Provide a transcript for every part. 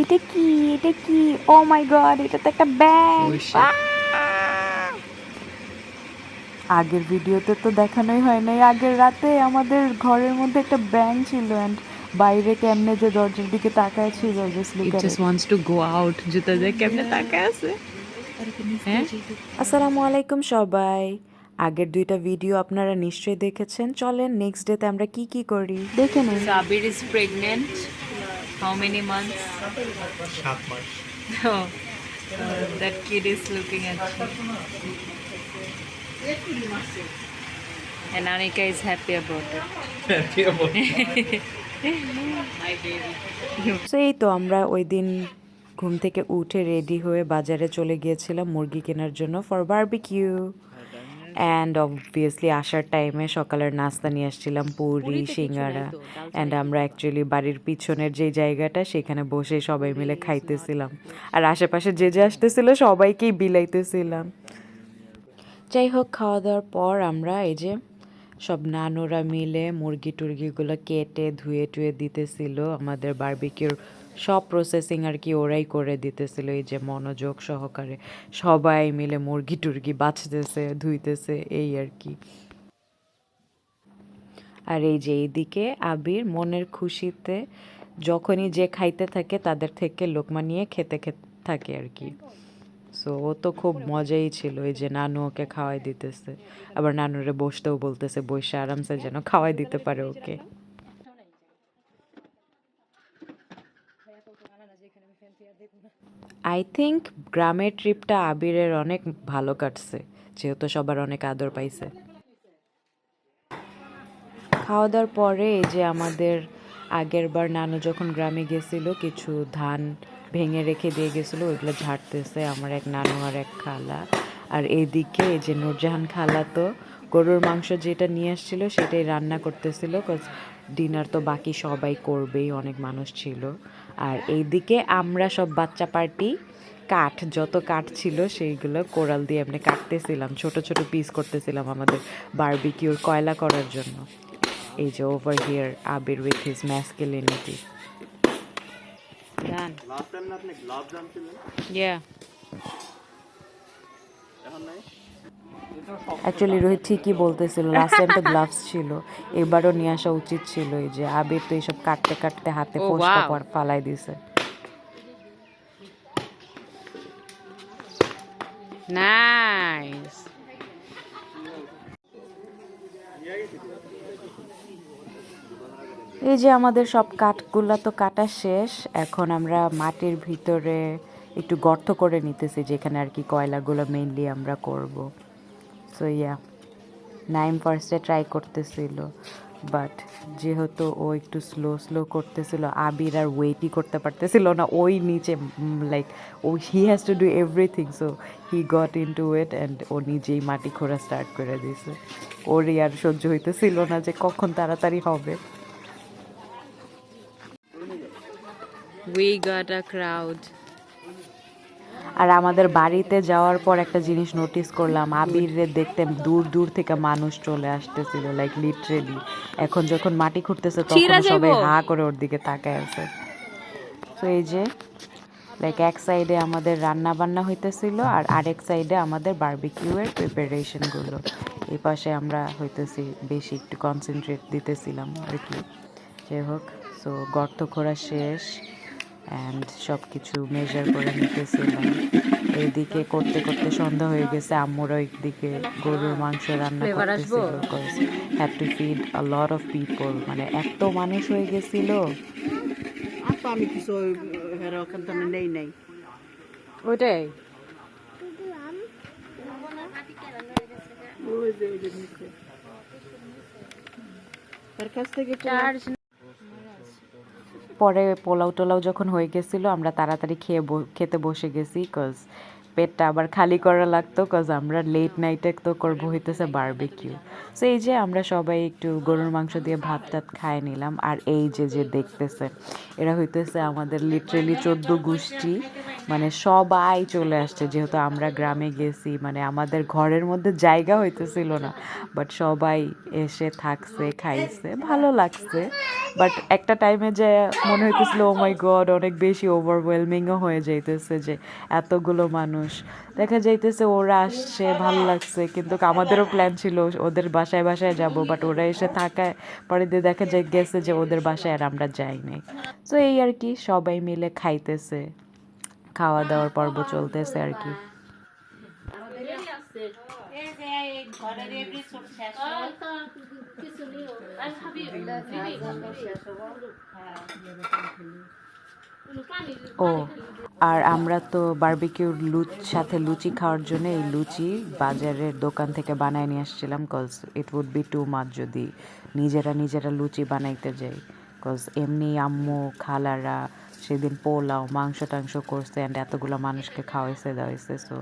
এটা কি? এটা কি? ও মাই গড এটা তো একটা ব্যাং Oh, আগের ভিডিওতে তো দেখানোই হয় নাই। আগের রাতে আমাদের ঘরের মধ্যে একটা ব্যাং ছিল অ্যান্ড বাইরে কেমনে যে দরজার দিকে তাকায় ছিল just look It just wants to go out. জুতা কেমনে তাকায় আছে। হ্যাঁ? আসসালামু আলাইকুম সবাই। আগের দুইটা ভিডিও আপনারা নিশ্চয়ই দেখেছেন। চলেন নেক্সট ডেতে আমরা কি কি করি? দেখে নিন Sabir is pregnant. How many months? সাত মাস Oh, uh, that kid is looking at you. And Anika is happy about it. My baby. তো এই তো আমরা ওই দিন ঘুম থেকে উঠে রেডি হয়ে বাজারে চলে গিয়েছিলাম মুরগি কেনার জন্য ফর বারবিকিউ অ্যান্ড অবভিয়াসলি আসার টাইমে সকালের নাস্তা নিয়ে আসছিলাম পুরি সিঙ্গারা। অ্যান্ড আমরা অ্যাকচুয়ালি বাড়ির পিছনের যে জায়গাটা সেখানে বসে সবাই মিলে খাইতেছিলাম। আর আশেপাশে যে যে আসতেছিল সবাইকেই বিলাইতেছিলাম। যাই হোক খাওয়া দাওয়ার পর আমরা এই যে সব নানুরা মিলে মুরগি টুরগিগুলো কেটে ধুয়ে টুয়ে দিতেছিল আমাদের বারবিকিউর সব প্রসেসিং আর কি ওরাই করে দিতেছিল, এই যে মনোযোগ সহকারে। সবাই মিলে মুরগি টুরগি বাছতেছে ধুইতেছে, এই আর কি। আর এই যে এইদিকে আবির মনের খুশিতে যখনই যে খাইতে থাকে, তাদের থেকে লোকমা নিয়ে খেতে খেতে থাকে আর কি। সো ও তো খুব মজাই ছিল, এই যে নানু ওকে খাওয়াই দিতেছে। আবার নানুরে বসতেও বলতেছে, বসে আরামসে যেন খাওয়াই দিতে পারে ওকে। আই থিঙ্ক গ্রামের ট্রিপটা আবিরের অনেক ভালো কাটছে, যেহেতু সবার অনেক আদর পাইছে। খাওয়া দাওয়ার পরে এই যে আমাদের আগের বার নানু যখন গ্রামে গেছিল, কিছু ধান ভেঙে রেখে দিয়ে গেছিল, ওইগুলো ঝাড়তেছে আমার এক নানু আর এক খালা। আর এইদিকে এই যে নূরজাহান খালা তো গরুর মাংস যেটা নিয়ে আসছিল, সেটাই রান্না করতেছিল ডিনার তো বাকি সবাই করবেই, অনেক মানুষ ছিল। আর এইদিকে আমরা সব বাচ্চা পার্টি কাঠ যত কাঠ ছিল সেইগুলো কোরাল দিয়ে এমনি কাটতেছিলাম ছোট ছোট পিস করতেছিলাম আমাদের বারবিকিউর কয়লা করার জন্য। এই যে over here Abir with his masculinity Yeah. Actually Rohit ঠিকই বলতেছিল লাস্ট টাইম তো গ্লাভস ছিল এবারও নিয়ে আসা উচিত ছিল এই যে আবির তো এইসব কাটতে কাটতে হাতে ফোসকা ফালাই দিছে। Nice. এই যে আমাদের সব কাঠগুলা তো কাটা শেষ এখন আমরা মাটির ভিতরে একটু গর্ত করে নিতেছি যেখানে আর কি কয়লাগুলো মেইনলি আমরা করব। সো ইয়া নাইম ফার্স্টে ট্রাই করতেছিল বাট যেহেতু ও একটু স্লো স্লো করতেছিল, আবির আর ওয়েটই করতে পারতেছিল না। ওই নিচে like O he has to do everything so he got in to it and ও নিজেই মাটি খোঁড়া স্টার্ট করে দিয়েছে। ওরই আর সহ্য হইতেছিল না যে কখন তাড়াতাড়ি হবে। We got a crowd. আর আমাদের বাড়িতে যাওয়ার পর একটা জিনিস নোটিস করলাম আবিরে দেখতে দূর দূর থেকে মানুষ চলে আসতেছিল লাইক লিটারেলি এখন যখন মাটি খুঁড়তেছে তখন সবাই হা করে ওর দিকে তাকায় আছে। তো এই যে লাইক এক সাইডে আমাদের রান্না বান্না হইতেছিল আর আরেক সাইডে আমাদের বারবিকিউয়ের প্রিপারেশনগুলো এই পাশে আমরা হইতেছি বেশি একটু কনসেন্ট্রেট দিতেছিলাম আর কি। যাই হোক সো গর্ত খোঁড়া শেষ। অ্যান্ড সব কিছু মেজার করে নিতেছিলাম। এইদিকে করতে করতে সন্ধ্যা হয়ে গেছে আম্মুরা দিকে গরুর মাংস রান্না? করতেছিল have to feed a lot of people মানে এত মানুষ হয়ে গেছিল। আমি কিছু হেরা ওখান থেকে নেই নাই। ওইটাই? ওই যে ওই যে তার কাছ থেকে চার্জ পরে পোলাও টোলাও যখন হয়ে গেছিল আমরা তাড়াতাড়ি খেয়ে খেতে বসে গেছি কজ পেটটা আবার খালি করা লাগতো কজ আমরা লেট নাইটে তো করব হইতেছে বারবিকিউ সো এই যে আমরা সবাই একটু গরুর মাংস দিয়ে ভাত টাত খায় নিলাম। আর এই যে যে দেখতেছে, এরা হইতেছে আমাদের লিটারেলি চোদ্দ গোষ্ঠী। মানে সবাই চলে আসছে। যেহেতু আমরা গ্রামে গেছি মানে আমাদের ঘরের মধ্যে জায়গা হইতেছিল না। বাট সবাই এসে থাকছে, খাইছে, ভালো লাগছে। বাট একটা টাইমে যে মনে হইতেছিল ও মাই গড অনেক বেশি ওভারওয়েলমিংও হয়ে যাইতেছে যে এতগুলো মানুষ দেখা যাইতেছে ওরা আসছে, ভালো লাগছে, কিন্তু আমাদেরও প্ল্যান ছিল ওদের বাসায় বাসায় যাব বাট ওরা এসে থাকায় পরে দিয়ে দেখা যায় গেছে যে ওদের বাসায় আর আমরা যাই নাই। তো এই আর কি, সবাই মিলে খাইতেছে। খাওয়া দাওয়ার পর্ব চলতেছে আর কি। ও, আর আমরা তো বারবিকিউর লুচ, সাথে লুচি খাওয়ার জন্য এই লুচি বাজারের দোকান থেকে বানায় নিয়ে আসছিলাম cause it would be to মাছ যদি নিজেরা নিজেরা লুচি বানাইতে যাই। কজ এমনি আম্মু, খালারা সেদিন পোলাও, মাংস টাংস করছে অ্যান্ড এতগুলো মানুষকে খাওয়াইছে, দাওয়াইছে সো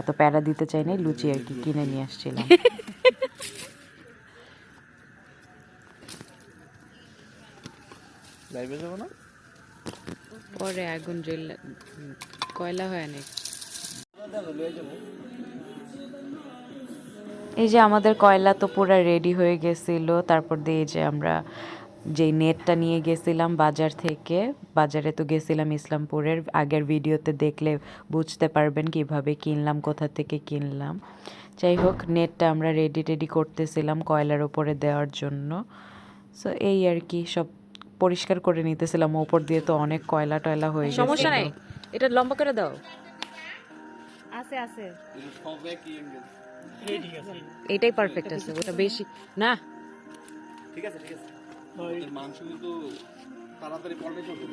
এত প্যারা দিতে চাই নাই লুচি আর কি কিনে নিয়ে আসছিলাম। লাইভে যাব না? পরে আগুন জ্বল কয়লা হয় না এই যে আমাদের কয়লা তো পুরো রেডি হয়ে গেছিল, তারপর দিয়ে যে আমরা যেই নেটটা নিয়ে গেছিলাম বাজার থেকে, বাজারে তো গেছিলাম ইসলামপুরের, আগের ভিডিওতে দেখলে বুঝতে পারবেন কীভাবে কিনলাম, কোথা থেকে কিনলাম। যাই হোক নেটটা আমরা রেডি টেডি করতেছিলাম কয়লার ওপরে দেওয়ার জন্য। সো এই আর কি, সব পরিষ্কার করে নিতেছিলাম ওপর দিয়ে তো অনেক কয়লা টয়লা হয়ে গেছে। সমস্যা নাই এটা লম্বা করে দাও। আছে আছে। এটাই পারফেক্ট আছে ওটা বেশি। না। ঠিক আছে ঠিক আছে। মাংস কিন্তু তাড়াতাড়ি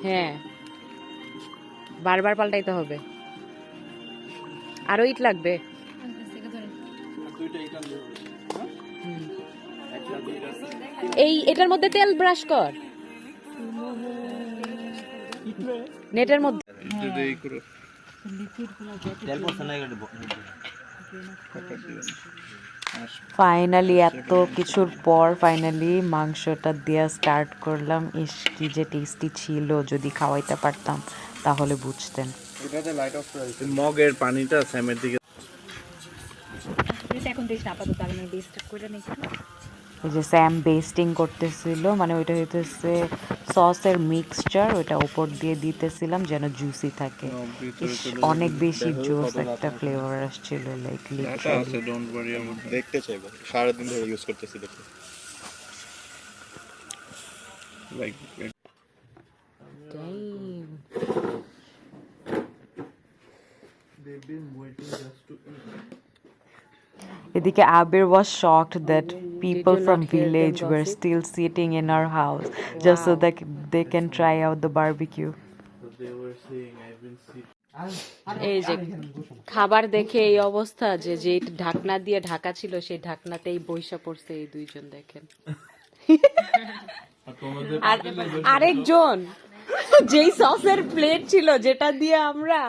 হ্যাঁ। বারবার পাল্টাইতে হবে। আরও ইট লাগবে। এই এটার মধ্যে তেল ব্রাশ কর। নেটের মধ্যে। করে ফাইনালি এত কিছুর পর ফাইনালি মাংসটা দেওয়া স্টার্ট করলাম। ইস কি যে টেস্টি ছিল যদি খাওয়াইতে পারতাম তাহলে বুঝতেন। এটাতে লাইট অফ করে মগের পানিটা স্যামের দিকে যে স্যাম বেস্টিং করতেছিল মানে ওইটা হইতেছে সসের মিক্সচার ওইটা উপর দিয়ে দিতেছিলাম যেন জুসি থাকে। অনেক বেশি জুস একটা ফ্লেভার আসছিল লাইক আমি দেখতে চাইব সারাদিন ধরে ইউজ করতেছি দেখতে। লাইক এদিকে Abir was shocked that people from village were still sitting in our house just so that they can try out the barbecue এই যে খাবার দেখে এই অবস্থা যে যে ঢাকনা দিয়ে ঢাকা ছিল সেই ঢাকনাতেই বইসা পড়ছে এই দুইজন দেখেন। আর আরেকজন যেই সসের প্লেট ছিল যেটা দিয়ে আমরা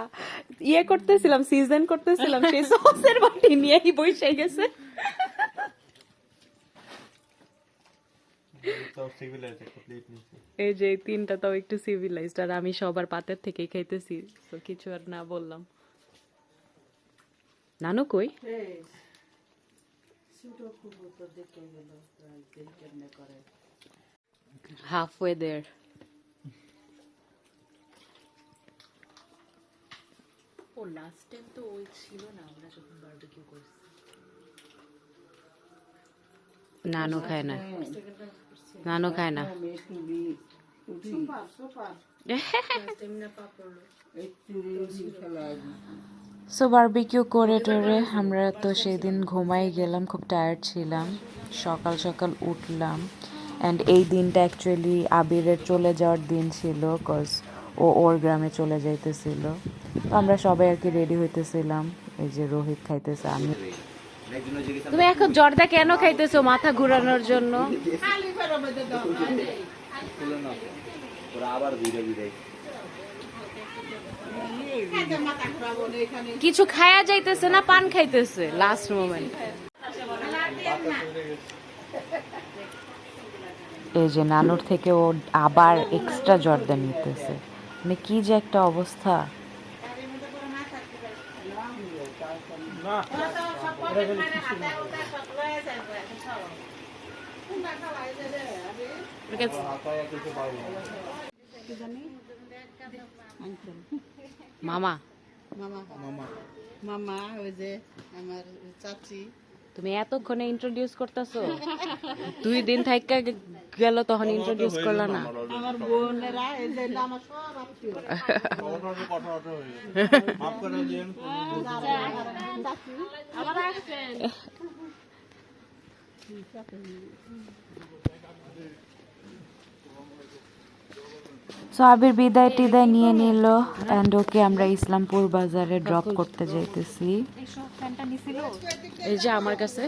ইয়ে করতেছিলাম সিজন করতেছিলাম সেই সসের বাটি নিয়েই বসে গেছে। এই যে তিনটা তাও একটু সিভিলাইজড আর আমি সবার পাতের থেকেই খাইতেছি তো কিছু আর না বললাম। নানু কই? Halfway there ও লাস্ট টাইম তো ওই ছিল না আমরা যখন বারবিকিউ করছি। নানু খায় না। নানু খায় না। সো বারবিকিউ করে টরে আমরা তো সেদিন ঘুমাই গেলাম খুব টায়ার্ড ছিলাম। সকাল সকাল উঠলাম। অ্যান্ড এই দিনটা অ্যাকচুয়ালি আবিরের চলে যাওয়ার দিন ছিল কজ ও ওর গ্রামে চলে যাইতেছিল। আমরা সবাই আর কি রেডি হইতেছিলাম। এই যে রোহিত খাইতেছে আমি তুমি এখন জর্দা কেন খাইতেছো মাথা ঘুরানোর জন্য? কিছু খায়া যাইতেছে না পান খাইতেছে? লাস্ট মোমেন্ট এই যে নানুর থেকে ও আবার এক্সট্রা জর্দা নিতেছে। মানে কি যে একটা অবস্থা। মামা। মামা। মামা। মামা ওই যে আমার চাচি। তুমি এতক্ষণে ইন্ট্রোডিউস করতেছো। দুই দিন থাইকা গেল তখন ইন্ট্রোডিউস করলা না। আমার বোনেরা এই যে আমার সব আত্মীয়। কথা কথা গেছে। মাফ করে দিন সো আবির বিদায় টিদায় নিয়ে নিল অ্যান্ড ওকে আমরা ইসলামপুর বাজারে ড্রপ করতে যাইতেছি। এই যে আমার কাছে।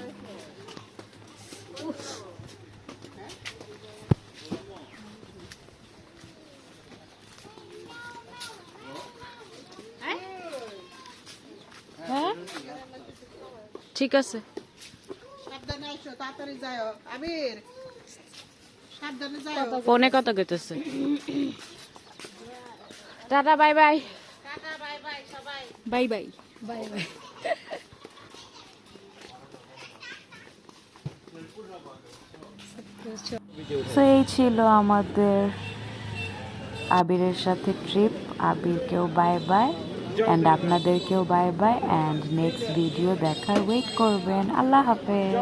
হ্যাঁ? ঠিক আছে। সাবধানে আইসো তাড়াতাড়ি যাও আবির ফোনে কত গেতেছে? Tata bye bye. Bye bye bye bye. So এই ছিল আমাদের আবিরের সাথে ট্রিপ আবিরকেও বাই বাই অ্যান্ড আপনাদেরকেও bye bye and next video দেখার ওয়েট করবেন। আল্লাহ হাফেজ।